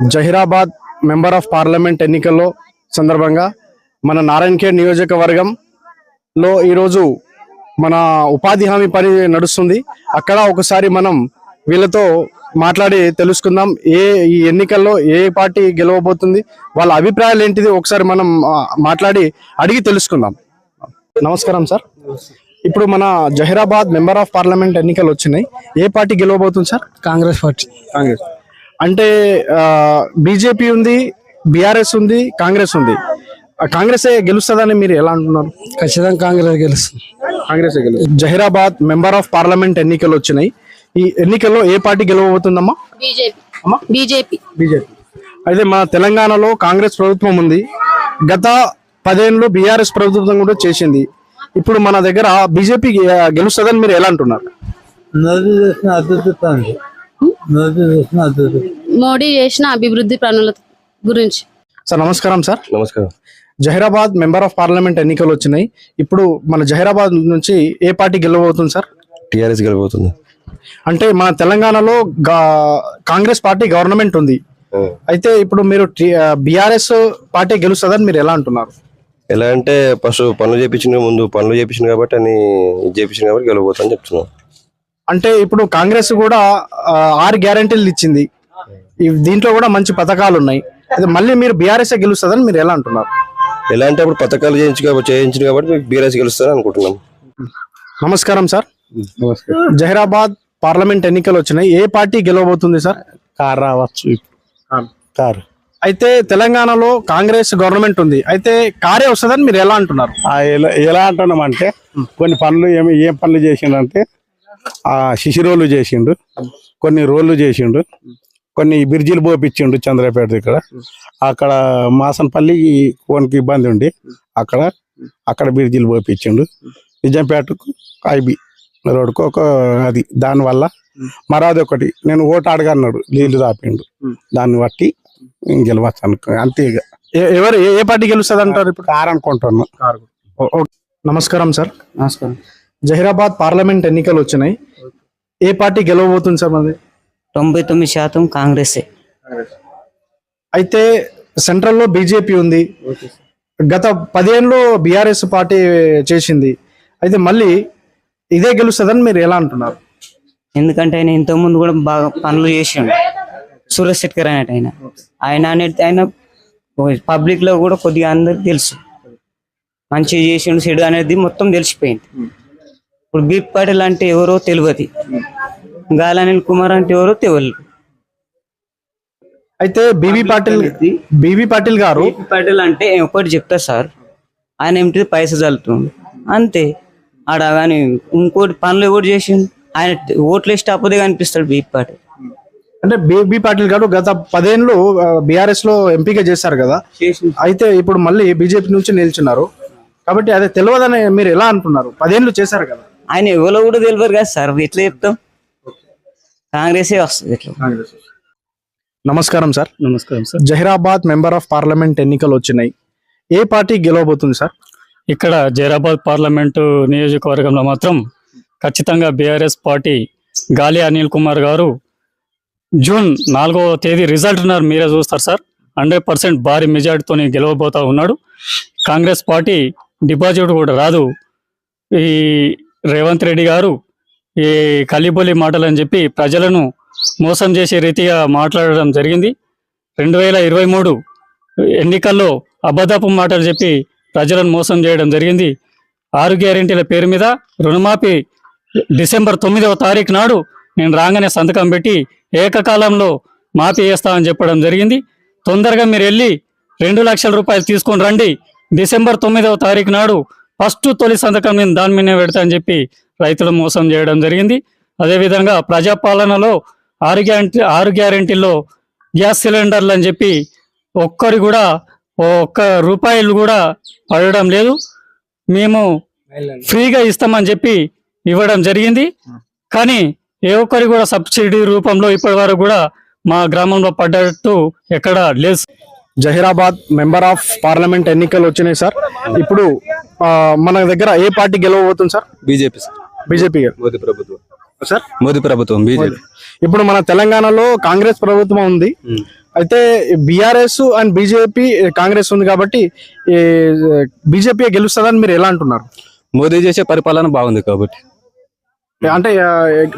Zaheerabad member of parliament ఎన్నికల్లో సందర్భంగా మన నారాయణఖేడ్ నియోజకవర్గంలో ఈరోజు మన ఉపాధి హామీ పని నడుస్తుంది. అక్కడ ఒకసారి మనం వీళ్ళతో మాట్లాడి తెలుసుకుందాం. ఏ ఈ ఎన్నికల్లో ఏ పార్టీ గెలవబోతుంది? వాళ్ళ అభిప్రాయాలు ఏంటిది? ఒకసారి మనం మాట్లాడి అడిగి తెలుసుకుందాం. నమస్కారం సార్. ఇప్పుడు మన జహీరాబాద్ మెంబర్ ఆఫ్ పార్లమెంట్ ఎన్నికలు వచ్చినాయి. ఏ పార్టీ గెలవబోతుంది సార్? కాంగ్రెస్ పార్టీ. కాంగ్రెస్. అంటే బీజేపీ ఉంది బీఆర్ఎస్ ఉంది కాంగ్రెస్ ఉంది. కాంగ్రెసే గెలుస్తుందని మీరు ఎలా అంటున్నారు? ఖచ్చితంగా కాంగ్రెస్ గెలుస్తుంది. Congress Zaheerabad member of parliament ఎన్నికలు వచ్చినాయి. ఈ ఎన్నికల్లో ఏ పార్టీ గెలవబోతుందమ్మా? బీజేపీ. అమ్మా? బీజేపీ. బీజేపీ. అయితే మన తెలంగాణలో కాంగ్రెస్ ప్రభుత్వం ఉంది. గత పదేళ్ళు బీఆర్ఎస్ ప్రభుత్వం కూడా చేసింది. ఇప్పుడు మన దగ్గర బీజేపీ గెలుస్తుందని మీరు ఎలా అంటున్నారు? మోడీ చేసిన అభివృద్ధి పనుల గురించి. సార్ నమస్కారం సార్. నమస్కారం. జహీరాబాద్ మెంబర్ ఆఫ్ పార్లమెంట్ ఎన్నికలు వచ్చినాయి. ఇప్పుడు మన జహీరాబాద్ నుంచి ఏ పార్టీ గెలవబోతుంది సార్? టిఆర్ఎస్ గెలిపోతుంది అంటే మన తెలంగాణలో కాంగ్రెస్ పార్టీ గవర్నమెంట్ ఉంది. అయితే ఇప్పుడు మీరు బీఆర్ఎస్ పార్టీ గెలుస్తుందని మీరు ఎలా అంటున్నారు? ఎలా అంటే ఫస్ట్ పనులు చేపించిన ముందు పనులు చేపించింది కాబట్టి అని ఇది చేపించింది కాబట్టి గెలవబోతా అని చెప్తున్నాను అంటే ఇప్పుడు కాంగ్రెస్ కూడా ఆ, ఆరు గ్యారంటీలు ఇచ్చింది. దీంట్లో కూడా మంచి పథకాలు ఉన్నాయి. అయితే మళ్ళీ మీరు బీఆర్ఎస్ గెలుస్తుందని మీరు ఎలా అంటున్నారు? ఎలా అంటే అప్పుడు పథకాలు చేయించి కాబట్టి చేయించింది కాబట్టి బీఆర్ఎస్ గెలుస్తారని అనుకుంటున్నాం. నమస్కారం సార్. జహీరాబాద్ పార్లమెంట్ ఎన్నికలు వచ్చినాయి. ఏ పార్టీ గెలవబోతుంది సార్? కార్ రావచ్చు కార్. అయితే తెలంగాణలో కాంగ్రెస్ గవర్నమెంట్ ఉంది. అయితే కారే వస్తుందని మీరు ఎలా అంటున్నారు? ఎలా ఎలా అంటున్నామంటే కొన్ని పనులు ఏమి ఏం పనులు చేసిండంటే ఆ శిశు రోలు చేసిండు కొన్ని రోళ్ళు చేసిండు కొన్ని బిర్జీలు పోపించిండు చంద్రపేట ఇక్కడ అక్కడ మాసనపల్లి కోనికి ఇబ్బంది ఉండి అక్కడ అక్కడ బిర్జీలు పోపించిండు నిజాంపేటకు ఐబి రోడ్కు ఒక అది దానివల్ల మరది ఒకటి నేను ఓటు అడగన్నాడు నీళ్ళు తాపిండు. దాన్ని బట్టి గెలవచ్చు అనుకో అంతే ఇక ఎవరు ఏ- పార్టీ గెలుస్తుంది అంటారు ఇప్పుడు? కారు అనుకుంటున్నా. ఓ- ఓ- నమస్కారం సార్. నమస్కారం. జహీరాబాద్ పార్లమెంట్ ఎన్నికలు వచ్చినాయి. ఏ పార్టీ గెలవబోతుంది సార్ మనది తొంభై తొమ్మిది శాతం కాంగ్రెసే. అయితే సెంట్రల్లో బీజేపీ ఉంది. గత పదేళ్ళు బీఆర్ఎస్ పార్టీ చేసింది. అయితే మళ్ళీ ఇదే గెలుస్తుందని మీరు ఎలా అంటున్నారు? ఎందుకంటే ఆయన ఇంతకు ముందు కూడా బాగా పనులు చేసిండు. సురేష్ శెట్కర్ అనేట ఆయన. ఆయన అనేది ఆయన పబ్లిక్లో కూడా కొద్దిగా అందరికి తెలుసు. మంచిగా చేసిండు చెడు అనేది మొత్తం తెలిసిపోయింది. ఇప్పుడు బీప్ పాటిల్ అంటే ఎవరో తెలియదు. గాలనిల్ కుమార్ అంటే ఎవరో తెలియదు. అయితే బీబీ పాటిల్ బీబీ పాటిల్ గారు పాటిల్ అంటే ఒకటి చెప్తా సార్. ఆయన ఏమిటి పైసా చల్లుతుండు. అంతే. ఆడ కానీ ఇంకోటి పనులు ఎవరు చేసిండు? ఆయన ఓట్లు వేస్తే అప్పుడే కనిపిస్తాడు బీపీ పాటిల్. అంటే బీబీ పాటిల్ గారు గత పదేళ్ళు బీఆర్ఎస్లో ఎంపీగా చేశారు కదా. అయితే ఇప్పుడు మళ్ళీ బీజేపీ నుంచి నిల్చున్నారు కాబట్టి అదే తెలియదని మీరు ఎలా అంటున్నారు? పదేళ్ళు చేశారు కదా. ఆయన ఎవరో కూడా తెలియదు కదా సార్. ఎట్లా చెప్తాం? కాంగ్రెసే వస్తుంది ఇట్లా. నమస్కారం సార్. నమస్కారం sir. Zaheerabad member of parliament ఎన్నికలు వచ్చినాయి. ఏ పార్టీ గెలవబోతుంది సార్? ఇక్కడ జైరాబాద్ పార్లమెంటు నియోజకవర్గంలో మాత్రం ఖచ్చితంగా బీఆర్ఎస్ పార్టీ గాలి అనిల్ కుమార్ గారు జూన్ నాలుగవ తేదీ రిజల్ట్ ఉన్నారు. మీరే చూస్తారు సార్. హండ్రెడ్ పర్సెంట్ భారీ మెజార్టీతో గెలవబోతా ఉన్నాడు. కాంగ్రెస్ పార్టీ డిపాజిట్ కూడా రాదు. ఈ రేవంత్ రెడ్డి గారు ఈ కలిబొలి మాటలు అని చెప్పి ప్రజలను మోసం చేసే రీతిగా మాట్లాడడం జరిగింది. రెండు వేల ఇరవై మూడు ఎన్నికల్లో అబద్ధపు మాటలు చెప్పి ప్రజలను మోసం చేయడం జరిగింది. ఆరు గ్యారెంటీల పేరు మీద రుణమాఫీ డిసెంబర్ తొమ్మిదవ తారీఖు నాడు నేను రాగానే సంతకం పెట్టి ఏకకాలంలో మాఫీ చేస్తామని చెప్పడం జరిగింది. తొందరగా మీరు వెళ్ళి రెండు లక్షల రూపాయలు తీసుకొని రండి. డిసెంబర్ తొమ్మిదవ తారీఖు నాడు ఫస్ట్ తొలి సంతకం నేను దాని మీదనే పెడతా అని చెప్పి రైతులు మోసం చేయడం జరిగింది. అదేవిధంగా ప్రజాపాలనలో ఆరు గ్యారంటీ ఆరు గ్యారెంటీల్లో గ్యాస్ సిలిండర్లు అని చెప్పి ఒక్కరు కూడా ఒక్క రూపాయలు కూడా పడడం లేదు. మేము ఫ్రీగా ఇస్తామని చెప్పి ఇవ్వడం జరిగింది. కానీ ఏ ఒక్కరి కూడా సబ్సిడీ రూపంలో ఇప్పటి వరకు కూడా మా గ్రామంలో పడ్డట్టు ఎక్కడ లేదు. జహీరాబాద్ మెంబర్ ఆఫ్ పార్లమెంట్ ఎన్నికలు వచ్చినాయి సార్. ఇప్పుడు మన దగ్గర ఏ పార్టీ గెలవబోతుంది సార్? బీజేపీ బీజేపీ మోదీ ప్రభుత్వం. సార్? మోదీ ప్రభుత్వం బీజేపీ. ఇప్పుడు మన తెలంగాణలో కాంగ్రెస్ ప్రభుత్వం ఉంది. అయితే బీఆర్ఎస్ అండ్ బీజేపీ కాంగ్రెస్ ఉంది కాబట్టి బీజేపీ గెలుస్తుందని మీరు ఎలా అంటున్నారు? మోదీ చేసే పరిపాలన బాగుంది కాబట్టి. అంటే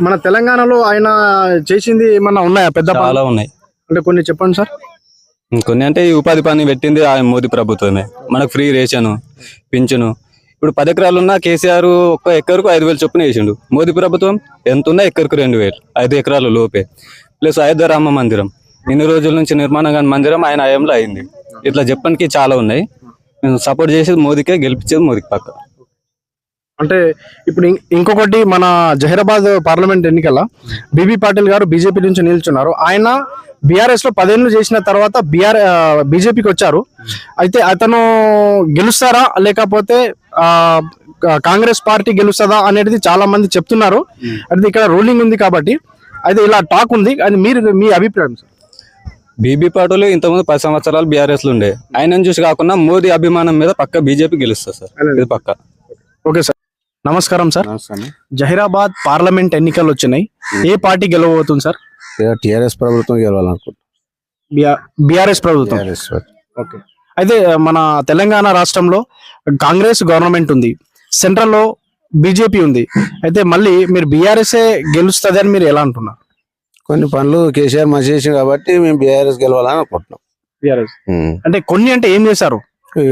మన తెలంగాణలో ఆయన చేసింది ఏమన్నా ఉన్నాయా? పెద్ద? చాలా ఉన్నాయి. అంటే కొన్ని చెప్పండి సార్. కొన్ని అంటే ఈ ఉపాధి పని పెట్టింది ఆ మోదీ ప్రభుత్వమే. మనకు ఫ్రీ రేషను పింఛను. ఇప్పుడు పది ఎకరాలు ఉన్న కేసీఆర్ ఒక్క ఎకరకు ఐదు వేలు చొప్పున వేసిండు. మోదీ ప్రభుత్వం ఎంత ఉన్నా ఎకరకు రెండు వేలు ఐదు ఎకరాలు లోపే. ప్లస్ అయోధ్య రామ మందిరం. ఇన్ని రోజుల నుంచి నిర్మాణం కాని మందిరం ఆయన హయాంలో అయింది. ఇట్లా చెప్పడానికి చాలా ఉన్నాయి. నేను సపోర్ట్ చేసేది మోదీకే గెలిపించేది మోదీకి పక్క. అంటే ఇప్పుడు ఇంకొకటి మన జహీరాబాద్ పార్లమెంట్ ఎన్నికల బీబీ పాటిల్ గారు బీజేపీ నుంచి నిల్చున్నారు. ఆయన బీఆర్ఎస్లో పదేళ్ళు చేసిన తర్వాత బీఆర్ బీజేపీకి వచ్చారు. అయితే అతను గెలుస్తారా? లేకపోతే కాంగ్రెస్ పార్టీ గెలుస్తుందా అనేది చాలా మంది చెప్తున్నారు. అది ఇక్కడ రూలింగ్ ఉంది కాబట్టి. అయితే ఇలా టాక్ ఉంది. అది మీరు మీ అభిప్రాయం సార్. బీబీ పాటోలు ఇంతకుముందు పది సంవత్సరాలు బీఆర్ఎస్లో ఉండే. ఆయనను చూసి కాకుండా మోదీ అభిమానం మీద పక్క బీజేపీ గెలుస్తుంది సార్. ఇది పక్క. Okay sir. నమస్కారం సార్. జహీరాబాద్ పార్లమెంట్ ఎన్నికలు వచ్చినాయి. ఏ పార్టీ గెలవబోతుంది సార్? టిఆర్ఎస్ ప్రభుత్వం గెలవాలనుకుంటున్నాను బీఆర్ఎస్ ప్రభుత్వం. ఓకే. అయితే మన తెలంగాణ రాష్ట్రంలో కాంగ్రెస్ గవర్నమెంట్ ఉంది. సెంట్రల్లో బీజేపీ ఉంది. అయితే మళ్ళీ మీరు బీఆర్ఎస్ గెలుస్తుంది అని మీరు ఎలా అంటున్నారు? కొన్ని పనులు కేసీఆర్ మంచి చేసింది కాబట్టి మేము బీఆర్ఎస్ గెలవాలని అనుకుంటున్నాం. బీఆర్ఎస్. అంటే కొన్ని అంటే ఏం చేశారు?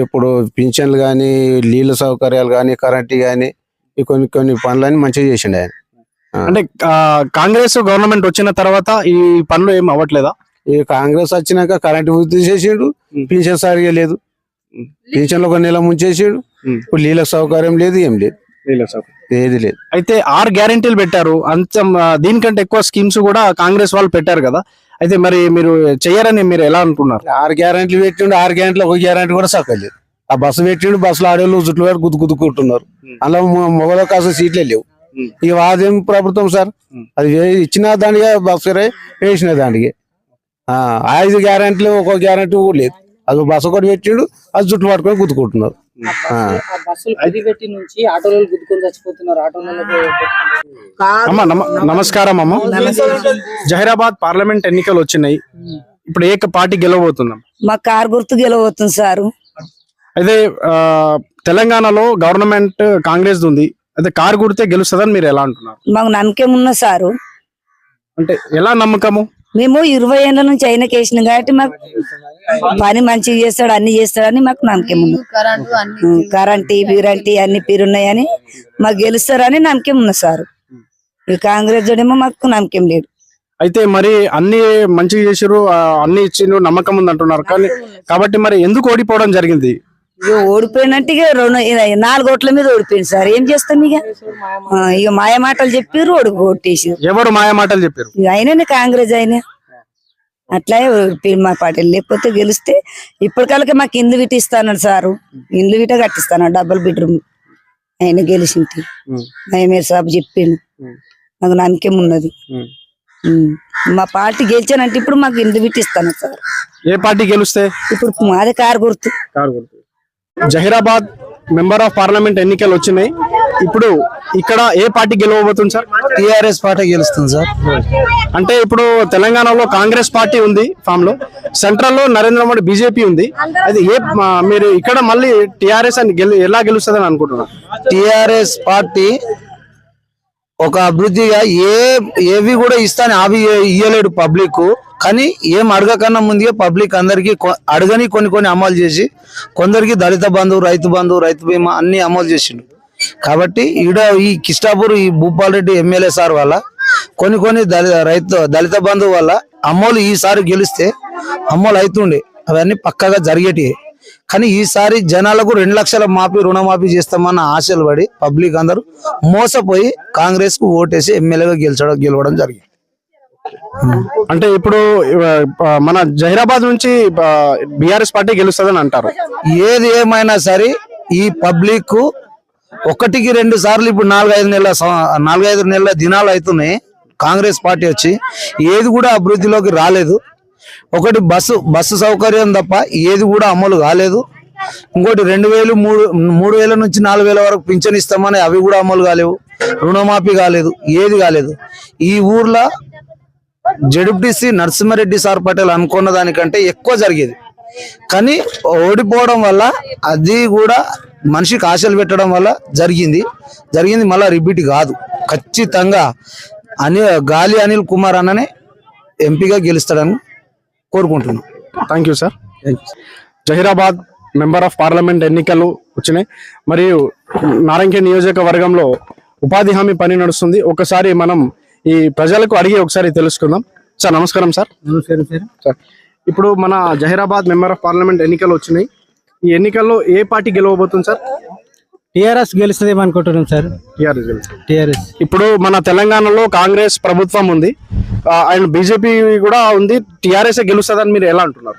ఇప్పుడు పింఛన్లు కానీ నీళ్ళ సౌకర్యాలు కానీ కరెంట్ కానీ కొన్ని కొన్ని పనులన్నీ మంచిగా చేసిండు ఆయన. అంటే కాంగ్రెస్ గవర్నమెంట్ వచ్చిన తర్వాత ఈ పనులు ఏం అవ్వట్లేదా? ఈ కాంగ్రెస్ వచ్చినాక కరెంట్ తీసేసిండు ఉమ్. పింఛన్ సరిగా లేదు. పింఛన్లు ఒక నెల ముంచేసిండు. ఇప్పుడు నీళ్ళ సౌకర్యం లేదు ఏం లేదు. ఏది లేదు. అయితే ఆరు గ్యారెంటీలు పెట్టారు. అంత దీనికంటే ఎక్కువ స్కీమ్స్ కూడా కాంగ్రెస్ వాళ్ళు పెట్టారు కదా. అయితే మరి మీరు చెయ్యరని మీరు ఎలా అనుకున్నారు? ఆరు గ్యారెంట్లు పెట్టిండు ఆరు గ్యారెంట్లు ఒక గ్యారెంటీ కూడా సక్కలేదు. ఆ బస్సు పెట్టిండు బస్సులో ఆడేళ్ళు జుట్లు పెట్టి గుద్దు గుద్దుకుంటున్నారు. అలా మొగలో కాస్త సీట్లే లేవు. ఇక అదేం ప్రభుత్వం సార్. అది ఇచ్చిన దానికే బస్సు రే వేసిన దానికి. ఆ, ఐదు గ్యారెంట్లు ఒక గ్యారెంటీ కూడా లేదు. అది బస్సు ఒకటి పెట్టిండు అది జుట్లు పట్టుకొని గుద్దుకుంటున్నారు. నమస్కారం అమ్మ. జహీరాబాద్ పార్లమెంట్ ఎన్నికలు వచ్చినాయి. ఇప్పుడు ఏ పార్టీ గెలవబోతున్నాం. మా కారు గుర్తు గెలవబోతుంది సారు. అయితే తెలంగాణలో గవర్నమెంట్ కాంగ్రెస్ ఉంది. అయితే కారు గుర్తే గెలుస్తుందని మీరు ఎలా అంటున్నారు? మాకు నమ్మకం ఉన్న సారు. అంటే ఎలా నమ్మకము? మేము ఇరవై ఏళ్ళ నుంచి అయిన కేసిన కాబట్టి మాకు పని మంచిగా చేస్తాడు అన్ని చేస్తాడని మాకు నమ్మకం ఉంది. కరెంట్ బీరంటి అన్ని పీరున్నాయని మాకు గెలుస్తారని నమ్మకం ఉంది సారు. ఈ కాంగ్రెస్ జోడేమో మాకు నమ్మకం లేదు. అయితే మరి అన్ని మంచిగా చేసారు అన్ని ఇచ్చిండ్రు నమ్మకం ఉంది అంటున్నారు కానీ కాబట్టి మరి ఎందుకు ఓడిపోవడం జరిగింది? ఇక ఓడిపోయినట్టు ఇక రెండు నాలుగు ఓట్ల మీద ఓడిపోయింది సార్. ఏం చేస్తాం ఇక ఇక మాయ మాటలు చెప్పి రోడ్డు కొట్టేసి ఎవరు మాయ మాటలు చెప్పారు ఇక అయినా కాంగ్రెస్ అట్లాగే ఓడిపోయింది మా పార్టీ లేకపోతే గెలిస్తే ఇప్పటికల్లా మాకు ఇండ్లు విట సారు. ఇండ్లు విట కట్టిస్తాను డబుల్ బెడ్రూమ్. ఆయన గెలిచింది. నయమేర్ సాబ్ చెప్పిండు. నాకు నమ్మకం ఉన్నది. మా పార్టీ గెలిచానంటే ఇప్పుడు మాకు ఇండ్లు విట ఇస్తాను సార్. ఏ పార్టీ గెలుస్తే? ఇప్పుడు మాది కారు గుర్తు. కారు గుర్తు. జహీరాబాద్ మెంబర్ ఆఫ్ పార్లమెంట్ ఎన్నికలు వచ్చినాయి. ఇప్పుడు ఇక్కడ ఏ పార్టీ గెలవబోతుంది సార్? టిఆర్ఎస్ పార్టీ గెలుస్తుంది సార్. అంటే ఇప్పుడు తెలంగాణలో కాంగ్రెస్ పార్టీ ఉంది ఫామ్లో సెంట్రల్లో నరేంద్ర మోడీ బీజేపీ ఉంది. అది ఏ మీరు ఇక్కడ మళ్ళీ టిఆర్ఎస్ అని గెలు ఎలా గెలుస్తుంది అని అనుకుంటున్నారు? టిఆర్ఎస్ పార్టీ ఒక అభివృద్ధిగా ఏ ఏవి కూడా ఇస్తాను అవి ఇయ్యలేడు పబ్లిక్ కానీ ఏం అడగకన్నా ముందుగా పబ్లిక్ అందరికీ అడగని కొన్ని కొన్ని అమలు చేసి కొందరికి దళిత బంధు రైతు బంధు రైతు బీమా అన్ని అమలు చేసిండు. కాబట్టి ఈడ ఈ కిష్టాపూర్ ఈ భూపాల్ రెడ్డి ఎమ్మెల్యే సార్ వల్ల కొన్ని కొన్ని దళిత రైతు దళిత బంధు వల్ల అమ్మోలు ఈసారి గెలిస్తే అమ్మోలు అవుతుండే అవన్నీ పక్కగా జరిగేటివి కానీ ఈసారి జనాలకు రెండు లక్షల మాఫీ రుణమాఫీ చేస్తామన్న ఆశలు పడి పబ్లిక్ అందరూ మోసపోయి కాంగ్రెస్కు ఓటేసి ఎమ్మెల్యేగా గెలిచడం గెలవడం జరిగింది. Hmm. అంటే ఇప్పుడు మన జహీరాబాద్ నుంచి బీఆర్ఎస్ పార్టీ గెలుస్తుందని అంటారు. ఏది ఏమైనా సరే ఈ పబ్లిక్ ఒకటికి రెండు సార్లు ఇప్పుడు నాలుగైదు నెలల నాలుగైదు నెలల దినాలు అవుతున్నాయి కాంగ్రెస్ పార్టీ వచ్చి ఏది కూడా అభివృద్ధిలోకి రాలేదు. ఒకటి బస్సు బస్సు సౌకర్యం తప్ప ఏది కూడా అమలు కాలేదు. ఇంకోటి రెండు వేలు మూడు మూడు వేల నుంచి నాలుగు వేల వరకు పింఛన్ ఇస్తామని అవి కూడా అమలు కాలేవు. రుణమాఫీ కాలేదు ఏది కాలేదు. ఈ ఊర్లో జడ్పీటీసీ నరసింహారెడ్డి సార్ పటేల్ అనుకున్న దానికంటే ఎక్కువ జరిగేది. కానీ ఓడిపోవడం వల్ల అది కూడా మనిషికి ఆశలు పెట్టడం వల్ల జరిగింది. జరిగింది మళ్ళీ రిపీట్ కాదు. ఖచ్చితంగా అని గాలి అనిల్ కుమార్ అన్ననే ఎంపీగా గెలుస్తాడని కోరుకుంటున్నాను thank you sir Zaheerabad member of parliament ఎన్నికలు వచ్చినాయి. మరియు నారాయణఖేడ్ నియోజకవర్గంలో ఉపాధి హామీ పని నడుస్తుంది. ఒకసారి మనం ఈ ప్రజలకు అడిగి ఒకసారి తెలుసుకుందాం. సార్ నమస్కారం సార్. సార్. ఇప్పుడు మన జహీరాబాద్ మెంబర్ ఆఫ్ పార్లమెంట్ ఎన్నికలు వచ్చినాయి. ఈ ఎన్నికల్లో ఏ పార్టీ గెలవబోతుంది సార్? టిఆర్ఎస్ గెలుస్తుందేమో అనుకుంటున్నాం సార్. టీఆర్ఎస్ గెలుస్తుంది. టిఆర్ఎస్. ఇప్పుడు మన తెలంగాణలో కాంగ్రెస్ ప్రభుత్వం ఉంది. ఆయన బీజేపీ కూడా ఉంది. టీఆర్ఎస్ గెలుస్తుందని మీరు ఎలా అంటున్నారు?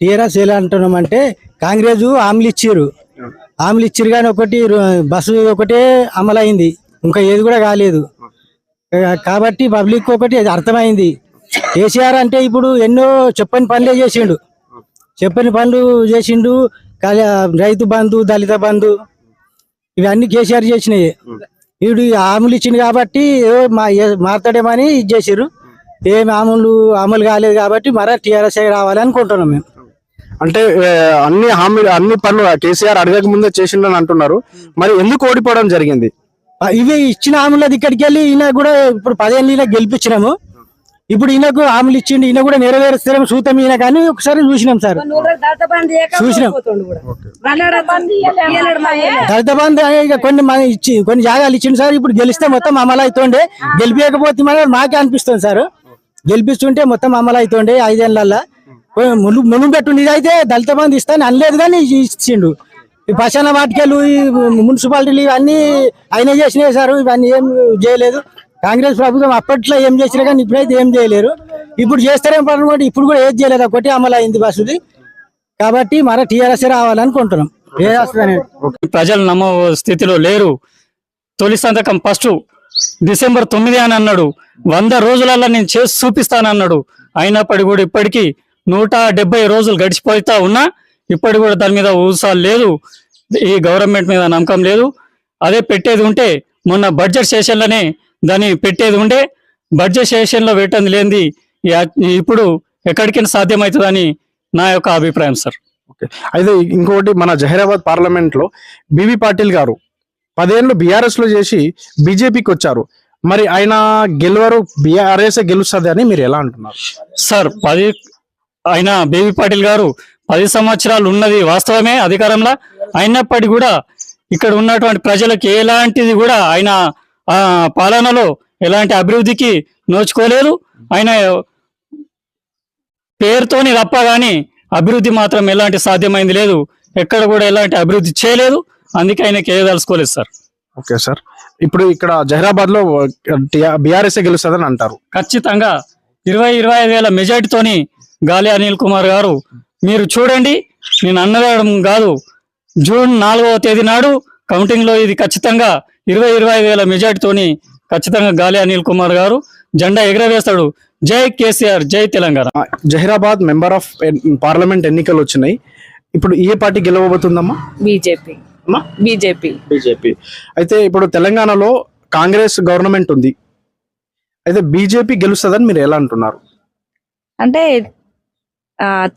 టిఆర్ఎస్ ఎలా అంటున్నాం అంటే కాంగ్రెస్ హామీలు ఇచ్చిర్రు హామీలు ఇచ్చిర్రు కానీ ఒకటి బస్సు ఒకటే అమలైంది. ఇంకా ఏది కూడా కాలేదు. కాబట్టి పబ్లిక్ ఒకటి అది అర్థమైంది. కేసీఆర్ అంటే ఇప్పుడు ఎన్నో చెప్పని పనులే చేసిండు. చెప్పని పనులు చేసిండు. రైతు బంధు దళిత బంధు ఇవన్నీ కేసీఆర్ చేసినాయి. వీడు ఈ హామీలు ఇచ్చింది కాబట్టి ఏదో మా ఏ- మాట్లాడేమని ఇది చేసారు ఏం హామీలు అమలు కాలేదు కాబట్టి మరా టీఆర్ఎస్ రావాలి అనుకుంటున్నాం మేము. అంటే అన్ని హామీలు అన్ని పనులు కేసీఆర్ అడగక ముందే చేసిండని అంటున్నారు. మరి ఎందుకు ఓడిపోవడం జరిగింది? ఇవి ఇచ్చిన హామీలు ఇక్కడికి వెళ్ళి ఈయన కూడా ఇప్పుడు పదేళ్ళు ఈయన గెలిపించినాము. ఇప్పుడు ఈయనకు హామీలు ఇచ్చిండు ఈయన కూడా నెరవేరుస్తారేమో చూద్దాం ఈయన కానీ ఒకసారి చూసినాం సార్. చూసినాం. దళిత బంధు కొన్ని మన ఇచ్చి కొన్ని జాగాలు ఇచ్చిండు సార్. ఇప్పుడు గెలిస్తే మొత్తం అమలు అవుతుండే. గెలిపించకపోతే మన మాకే అనిపిస్తుంది సార్. గెలిపిస్తుంటే మొత్తం అమలు అవుతుండే ఐదేళ్ళలో మును మునుగు పెట్టుండి ఇదైతే దళిత బంధు ఇస్తాను అనలేదు కానీ ఇచ్చిండు. ఈ పశాన వాటికెళ్ళు ఈ మున్సిపాలిటీలు ఇవన్నీ ఆయన చేసిన సార్ ఇవన్నీ ఏం చేయలేదు. కాంగ్రెస్ ప్రభుత్వం అప్పట్లో ఏం చేసినా కానీ ఇప్పుడైతే ఏం చేయలేరు. ఇప్పుడు చేస్తారేం పని కూడా ఇప్పుడు కూడా ఏది చేయలేదు ఒకటి అమలు అయింది బస్సుది. కాబట్టి మన టీఆర్ఎస్ రావాలనుకుంటున్నాం. ఏ ప్రజలు నమ్మ స్థితిలో లేరు. తొలి సంతకం ఫస్ట్ డిసెంబర్ తొమ్మిది అని అన్నాడు. వంద రోజులలో నేను చేసి చూపిస్తానన్నాడు. అయినప్పటికీ కూడా ఇప్పటికీ నూట రోజులు గడిచిపోతా ఉన్నా ఇప్పటికి కూడా దాని మీద ఊసాలు లేదు. ఈ గవర్నమెంట్ మీద నమ్మకం లేదు. అదే పెట్టేది ఉంటే మొన్న బడ్జెట్ సెషన్లోనే దాన్ని పెట్టేది ఉంటే బడ్జెట్ సెషన్లో పెట్టింది లేనిది ఇప్పుడు ఎక్కడికైనా సాధ్యమవుతుందని నా యొక్క అభిప్రాయం సార్ అయితే ఇంకొకటి మన జహీరాబాద్ పార్లమెంట్లో బివి పాటిల్ గారు పదేళ్ళు బీఆర్ఎస్లో చేసి బీజేపీకి వచ్చారు. మరి ఆయన గెలవరు బీఆర్ఎస్ గెలుస్తుంది అని మీరు ఎలా అంటున్నారు? సార్ పది ఆయన బేబీ పాటిల్ గారు పది సంవత్సరాలు ఉన్నది వాస్తవమే అధికారంలో. అయినప్పటికీ కూడా ఇక్కడ ఉన్నటువంటి ప్రజలకు ఎలాంటిది కూడా ఆయన పాలనలో ఎలాంటి అభివృద్ధికి నోచుకోలేదు. ఆయన పేరుతోని తప్ప గాని అభివృద్ధి మాత్రం ఎలాంటి సాధ్యమైంది లేదు. ఎక్కడ కూడా ఎలాంటి అభివృద్ధి చేయలేదు. అందుకే ఆయనకి ఏదలుచుకోలేదు సార్. Okay sir. ఇప్పుడు ఇక్కడ జహీరాబాద్లో బీఆర్ఎస్ గెలుస్తుందని అంటారు. ఖచ్చితంగా ఇరవై ఇరవై ఐదు వేల మెజార్టీతోని గాలి అనిల్ కుమార్ గారు మీరు చూడండి నేను అన్నదడం కాదు. జూన్ నాలుగవ తేదీ నాడు కౌంటింగ్లో ఇది ఖచ్చితంగా ఇరవై ఇరవై ఐదు వేల మెజార్టీతోని ఖచ్చితంగా గాలి అనిల్ కుమార్ గారు జెండా ఎగరవేస్తాడు. జై కేసీఆర్ జై Telangana. Zaheerabad member of parliament ఎన్నికలు వచ్చినాయి. ఇప్పుడు ఏ పార్టీ గెలవబోతుందమ్మా? బీజేపీ. అమ్మా? బీజేపీ. బీజేపీ. అయితే ఇప్పుడు తెలంగాణలో కాంగ్రెస్ గవర్నమెంట్ ఉంది. అయితే బీజేపీ గెలుస్తుందని మీరు ఎలా అంటున్నారు? అంటే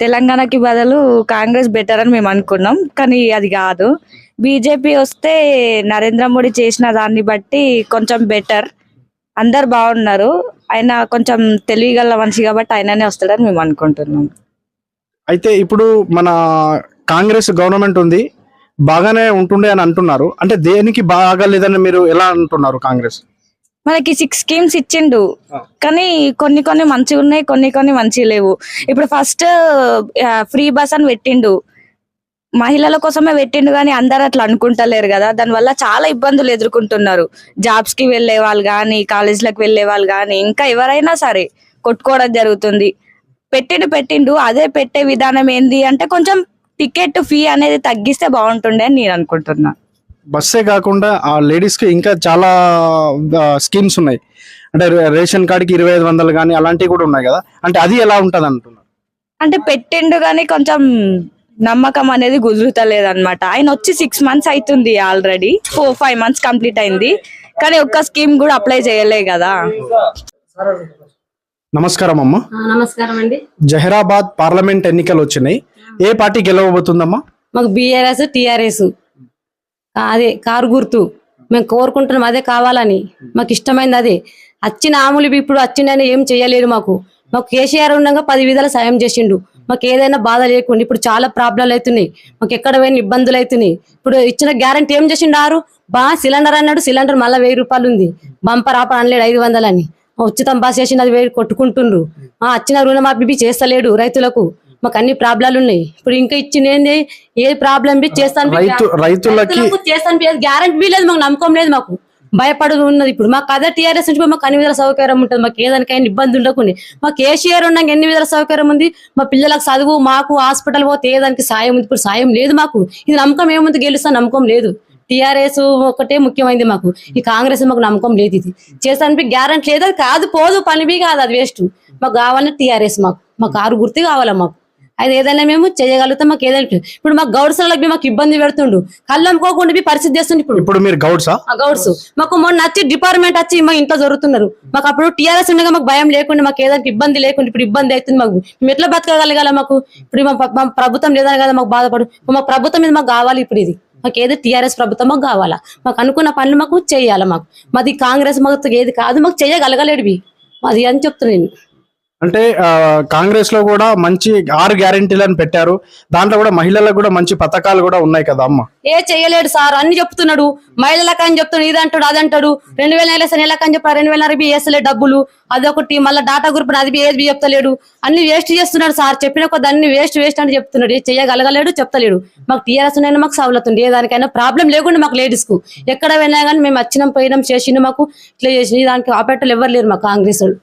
తెలంగాణకి బదులు కాంగ్రెస్ బెటర్ అని మేము అనుకున్నాం కానీ అది కాదు. బీజేపీ వస్తే నరేంద్ర మోడీ చేసిన దాన్ని బట్టి కొంచెం బెటర్ అందరు బాగున్నారు. ఆయన కొంచెం తెలివిగల మనిషి కాబట్టి ఆయననే వస్తాడని మేము అనుకుంటున్నాం. అయితే ఇప్పుడు మన కాంగ్రెస్ గవర్నమెంట్ ఉంది బాగానే ఉంటుండే అని అంటున్నారు. అంటే దేనికి బాగా లేదని మీరు ఎలా అంటున్నారు కాంగ్రెస్? మనకి సిక్స్ స్కీమ్స్ ఇచ్చిండు. కానీ కొన్ని కొన్ని మంచిగా ఉన్నాయి కొన్ని కొన్ని మంచిగా లేవు. ఇప్పుడు ఫస్ట్ ఫ్రీ బస్ అని పెట్టిండు. మహిళల కోసమే పెట్టిండు కానీ అందరు అట్లా అనుకుంటలేరు కదా. దానివల్ల చాలా ఇబ్బందులు ఎదుర్కొంటున్నారు. జాబ్స్కి వెళ్ళే వాళ్ళు కానీ కాలేజీలకు వెళ్ళే వాళ్ళు కానీ ఇంకా ఎవరైనా సరే కొట్టుకోవడం జరుగుతుంది. పెట్టిండు పెట్టిండు. అదే పెట్టే విధానం ఏంది అంటే కొంచెం టికెట్ ఫీ అనేది తగ్గిస్తే బాగుంటుండే అని నేను అనుకుంటున్నా. బస్సే కాకుండా ఆ లేడీస్కి ఇంకా చాలా స్కీమ్స్ ఉన్నాయి. అంటే రేషన్ కార్డుకి ఇరవై ఐదు వందలు కానీ అలాంటివి కూడా ఉన్నాయి కదా. అంటే అది ఎలా ఉంటది అంటున్నారు అంటే పెట్టిండు కానీ కొంచెం నమ్మకం అనేది కుదురుతలేదు అనమాట ఆయన వచ్చి సిక్స్ మంత్స్ అవుతుంది already. Four five months complete అయింది. కానీ ఒక్క స్కీమ్ కూడా అప్లై చేయలే కదా. నమస్కారం అమ్మా. నమస్కారం అండి. జహీరాబాద్ పార్లమెంట్ ఎన్నికలు వచ్చినాయి. ఏ పార్టీ గెలవబోతుందమ్మా? మాకు బీఆర్ఎస్ టీఆర్ఎస్. అదే కారు గుర్తు. మేము కోరుకుంటున్నాం అదే కావాలని. మాకు ఇష్టమైంది అదే. వచ్చిన ఆములు ఇప్పుడు వచ్చిండని ఏం చేయలేరు మాకు. మాకు కేసీఆర్ ఉండగా పది విధాల సాయం చేసిండు. మాకు ఏదైనా బాధ లేకుండా ఇప్పుడు చాలా ప్రాబ్లంలు అవుతున్నాయి. మాకు ఎక్కడ పోయిన ఇబ్బందులు అవుతున్నాయి. ఇప్పుడు ఇచ్చిన గ్యారంటీ ఏం చేసిండు ఆరు? బా సిలిండర్ అన్నాడు సిలిండర్ మళ్ళీ వెయ్యి రూపాయలు ఉంది. బంపర్ ఆపర్ అనలేడు ఐదు వందలని. ఉచితం బాస్ చేసిండు అది వేరు కొట్టుకుంటుండ్రు. ఆ వచ్చిన రుణమాఫీ చేస్తలేడు రైతులకు. మాకు అన్ని ప్రాబ్లాలు ఉన్నాయి. ఇప్పుడు ఇంకా ఇచ్చిన ఏంది ఏ ప్రాబ్లం బి చేస్తాను రైతులకు చేస్తాను గ్యారంటీ లేదు మాకు నమ్మకం లేదు మాకు. భయపడు ఉన్నది. ఇప్పుడు మాకు అదే టీఆర్ఎస్ నుంచి మాకు అన్ని విధాల సౌకర్యం ఉంటుంది. మాకు ఏదానికైనా ఇబ్బంది ఉండకుండా. మాకు కేసీఆర్ ఉన్నాక ఎన్ని విధాల సౌకర్యం ఉంది? మా పిల్లలకు చదువు మాకు హాస్పిటల్ పోతే ఏదానికి సాయం ఉంది? ఇప్పుడు సాయం లేదు మాకు. ఇది నమ్మకం ఏముంది? గెలుస్తా నమ్మకం లేదు. టీఆర్ఎస్ ఒకటే ముఖ్యమైనది మాకు. ఈ కాంగ్రెస్ మాకు నమ్మకం లేదు ఇది. చేస్తానికి గ్యారంటీ లేదు. అది కాదు పోదు పనివి కాదు అది వేస్ట్. మాకు కావాలంటే టీఆర్ఎస్ మాకు. మాకు ఆరు గుర్తు కావాలా మాకు? అది ఏదైనా మేము చేయగలుగుతాం మాకు ఏదైనా ఇప్పుడు మాకు గౌడ్స్లకు మాకు ఇబ్బంది పెడుతుండు. కళ్ళు అమ్ముకోకుండా బి పరిస్థితి చేస్తుంది ఇప్పుడు. ఇప్పుడు మీరు గౌడ్సా గౌడ్స్. మాకు మొన్న వచ్చి డిపార్ట్మెంట్ వచ్చి మా ఇంట్లో జరుగుతున్నారు. మాకు అప్పుడు టీఆర్ఎస్ ఉండగా మాకు భయం లేకుండా మాకు ఏదైనా ఇబ్బంది లేకుండా ఇప్పుడు ఇబ్బంది అవుతుంది మాకు. మేము ఎట్లా బతకగలగాల మాకు? ఇప్పుడు మా మా ప్రభుత్వం లేదని కదా మాకు బాధపడు. మాకు ప్రభుత్వం మీద మాకు కావాలి ఇప్పుడు ఇది. మాకు ఏది టీఆర్ఎస్ ప్రభుత్వం మాకు కావాలా? మాకు అనుకున్న పనులు మాకు చేయాలి మాకు? మాది కాంగ్రెస్ మాకు ఏది కాదు మాకు చేయగలగలేడువి అది అని చెప్తున్నాను అంటే ఆ, కాంగ్రెస్లో కూడా మంచి ఆరు గ్యారెంటీలను పెట్టారు. దాంట్లో కూడా మహిళలకు కూడా మంచి పథకాలు కూడా ఉన్నాయి కదా అమ్మ? ఏ చేయలేడు సార్. అన్ని చెప్తున్నాడు. మహిళలకు అని చెప్తున్నాడు. ఇది అంటాడు రెండు వేల నెల నెలకు అని చెప్పారు రెండు వేల అరవై వేసలే డబ్బులు అదొకటి మళ్ళీ డాటా గ్రూప్ అది ఏది చెప్తలేడు. అన్ని వేస్ట్ చేస్తున్నాడు సార్. చెప్పిన కొద్ది అన్ని వేస్ట్ వేస్ట్ అని చెప్తున్నాడు. ఏ చేయగలగలేడు చెప్తలేడు. మాకు టీఆర్ఎస్ ఉన్నాయని మాకు సవలత్ ఉంది ఏ దానికైనా ప్రాబ్లం లేకుండా మాకు లేడీస్కు ఎక్కడ వెళ్ళినా కానీ మేము వచ్చినాం పోయినాం చేసిన మాకు. ఇట్లా చేసి దానికి ఆపేటలు ఎవరు లేరు మాకు కాంగ్రెస్ వాళ్ళు.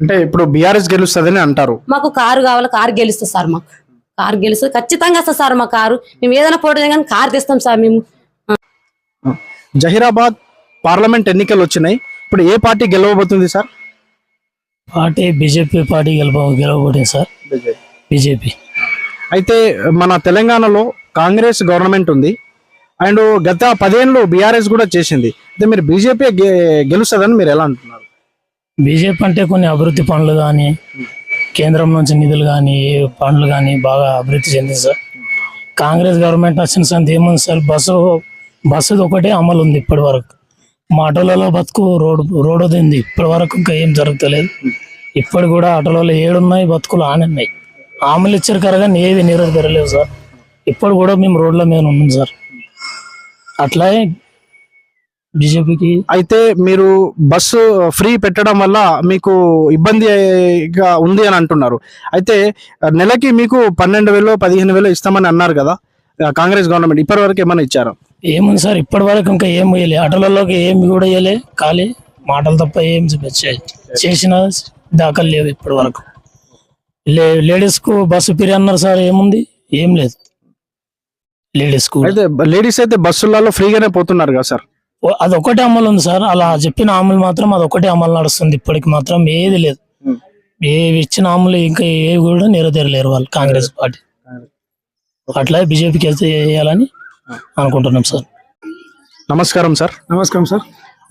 అంటే ఇప్పుడు బీఆర్ఎస్ గెలుస్తుందని అంటారు. మాకు కారు కావాలి కారు గెలుస్తుంది సార్ మాకు. కారు గెలుస్తుంది ఖచ్చితంగా వస్తుంది సార్ మా కారు. మేము ఏదైనా పోటీ కానీ కారు తెస్తాం సార్ మేము. జహీరాబాద్ పార్లమెంట్ ఎన్నికలు వచ్చినాయి. ఇప్పుడు ఏ పార్టీ గెలవబోతుంది సార్? పార్టీ బీజేపీ పార్టీ గెలవ గెలవబడింది సార్. బీజేపీ. అయితే మన తెలంగాణలో కాంగ్రెస్ గవర్నమెంట్ ఉంది. అండ్ గత పదేళ్ళు బీఆర్ఎస్ కూడా చేసింది. అయితే మీరు బీజేపీ గెలుస్తుందని మీరు ఎలా అంటున్నారు? బీజేపీ అంటే కొన్ని అభివృద్ధి పనులు కానీ కేంద్రం నుంచి నిధులు కానీ ఏ పనులు కానీ బాగా అభివృద్ధి చెందింది సార్. కాంగ్రెస్ గవర్నమెంట్ వచ్చిన సంది ఏముంది సార్? బస్సు బస్సుది ఒకటే అమలు ఉంది ఇప్పటి వరకు. మా ఆటోలలో బతుకు రోడ్ రోడ్ ఉంది. ఇప్పటి వరకు ఇంకా ఏం జరుగుతలేదు. ఇప్పుడు కూడా ఆటోలలో ఏడున్నాయి బతుకులు ఆనున్నాయి. ఆమెలు ఇచ్చారు కరగా ఏది నెరవేరలేవు సార్. ఇప్పుడు కూడా మేము రోడ్ల మీద ఉన్నాం సార్. అట్లాగే బీజేపీకి. అయితే మీరు బస్సు ఫ్రీ పెట్టడం వల్ల మీకు ఇబ్బందిగా ఉంది అని అంటున్నారు. అయితే నెలకి మీకు పన్నెండు వేలు పదిహేను వేలు ఇస్తామని అన్నారు కదా కాంగ్రెస్ గవర్నమెంట్. ఇప్పటి వరకు ఏమైనా ఇచ్చారు? ఏముంది సార్ ఇప్పటి వరకు ఇంకా ఏం వేయలే ఆటోలలోకి ఏమి కూడా వేయలే ఖాళీ మాటలు తప్ప ఏం చేసిన దాఖలు లేవు ఇప్పటి వరకు లే లేడీస్కు బస్సు ఫ్రీ అన్నారు సార్ ఏముంది? ఏం లేదు. లేడీస్కు అయితే లేడీస్ అయితే బస్సులలో ఫ్రీగానే పోతున్నారు కదా సార్. ఓ- అదొకటే అమలు ఉంది సార్. అలా చెప్పిన అమలు మాత్రం అదొకటే అమలు నడుస్తుంది. ఇప్పటికి మాత్రం ఏది లేదు. ఏవి ఇచ్చిన అమలు ఇంకా ఏవి కూడా నెరవేరలేరు వాళ్ళు కాంగ్రెస్ పార్టీ. అట్లా బీజేపీకి వెళ్తే వేయాలని అనుకుంటున్నాం సార్. నమస్కారం సార్. నమస్కారం సార్.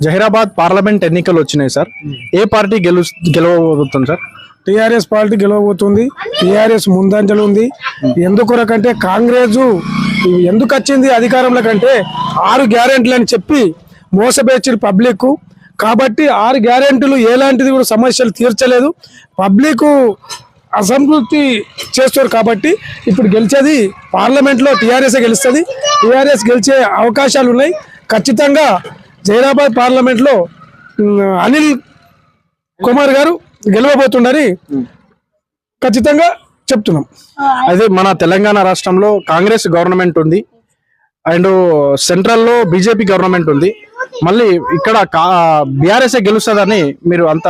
జహీరాబాద్ పార్లమెంట్ ఎన్నికలు వచ్చినాయి సార్. ఏ పార్టీ గెలు గెలవబోతుంది సార్? టిఆర్ఎస్ పార్టీ గెలవబోతుంది. టిఆర్ఎస్ ముందంజలు ఉంది. ఎందుకొరకంటే కాంగ్రెస్ ఎందుకు వచ్చింది అధికారంలో కంటే ఆరు గ్యారెంటీలు అని చెప్పి మోసపేర్చారు పబ్లిక్ కాబట్టి ఆరు గ్యారెంటీలు ఎలాంటిది కూడా సమస్యలు తీర్చలేదు. పబ్లిక్ అసంతృప్తి చేస్తారు కాబట్టి ఇప్పుడు గెలిచేది పార్లమెంట్లో టీఆర్ఎస్ గెలుస్తుంది. టీఆర్ఎస్ గెలిచే అవకాశాలు ఉన్నాయి. ఖచ్చితంగా జైరాబాద్ పార్లమెంట్లో అనిల్ కుమార్ గారు గెలవబోతుండని ఖచ్చితంగా చెప్తున్నాం. అయితే మన తెలంగాణ రాష్ట్రంలో కాంగ్రెస్ గవర్నమెంట్ ఉంది. అండ్ సెంట్రల్లో బీజేపీ గవర్నమెంట్ ఉంది. మళ్ళీ ఇక్కడ బీఆర్ఎస్ గెలుస్తుందని మీరు అంత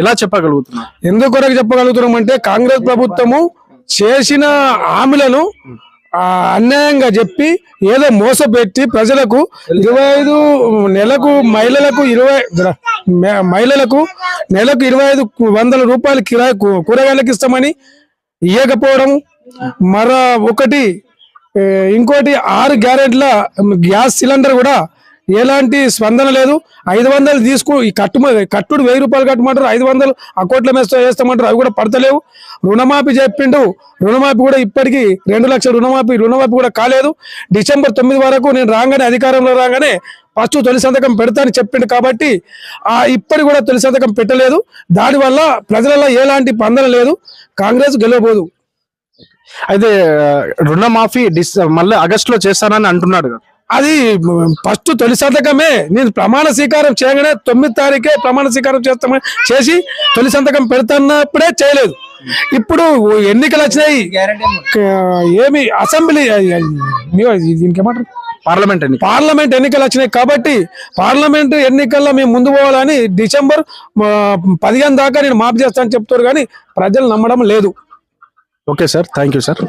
ఎలా చెప్పగలుగుతున్నారు? ఎందుకు కొరకు చెప్పగలుగుతున్నాం అంటే కాంగ్రెస్ ప్రభుత్వము చేసిన హామీలను అన్యాయంగా చెప్పి ఏదో మోసపెట్టి ప్రజలకు ఇరవై ఐదు నెలకు మహిళలకు ఇరవై మహిళలకు నెలకు ఇరవై ఐదు వందల రూపాయలు కిరాయి కూరగాయలకు ఇస్తామని ఇవ్వకపోవడం మరో ఒకటి ఇంకోటి ఆరు గ్యారెంట్ల గ్యాస్ సిలిండర్ కూడా ఎలాంటి స్పందన లేదు. ఐదు వందలు తీసుకు కట్టు కట్టుడు వెయ్యి రూపాయలు కట్టమంటారు ఐదు వందలు అకౌంట్లో వేస్తా వేస్తామంటారు అవి కూడా పడతలేవు. రుణమాఫీ చెప్పిండు రుణమాఫీ కూడా ఇప్పటికీ రెండు లక్షల రుణమాఫీ రుణమాఫీ కూడా కాలేదు. డిసెంబర్ తొమ్మిది వరకు నేను రాగానే అధికారంలో రాగానే ఫస్ట్ తొలి సంతకం పెడతానని చెప్పిండు కాబట్టి ఆ ఇప్పటి కూడా తొలి సంతకం పెట్టలేదు. దానివల్ల ప్రజలలో ఎలాంటి స్పందన లేదు. కాంగ్రెస్ గెలవబోదు. అయితే రుణమాఫీ డిస్ మళ్ళీ ఆగస్ట్లో చేస్తానని అంటున్నాడు కదా. అది ఫస్ట్ తొలి సంతకమే. నేను ప్రమాణ స్వీకారం చేయగానే తొమ్మిది తారీఖే ప్రమాణ స్వీకారం చేస్తామని చేసి తొలి సంతకం పెడుతున్నప్పుడే చేయలేదు. ఇప్పుడు ఎన్నికలు వచ్చినాయి. ఏమి అసెంబ్లీ దీనికి ఏమంటారు? పార్లమెంట్ ఎన్నిక. పార్లమెంట్ ఎన్నికలు వచ్చినాయి కాబట్టి పార్లమెంట్ ఎన్నికల్లో మేము ముందు పోవాలని డిసెంబర్ పదిహేను దాకా నేను మాఫ్ చేస్తానని చెప్తారు కానీ ప్రజలు నమ్మడం లేదు. Okay sir thank you sir.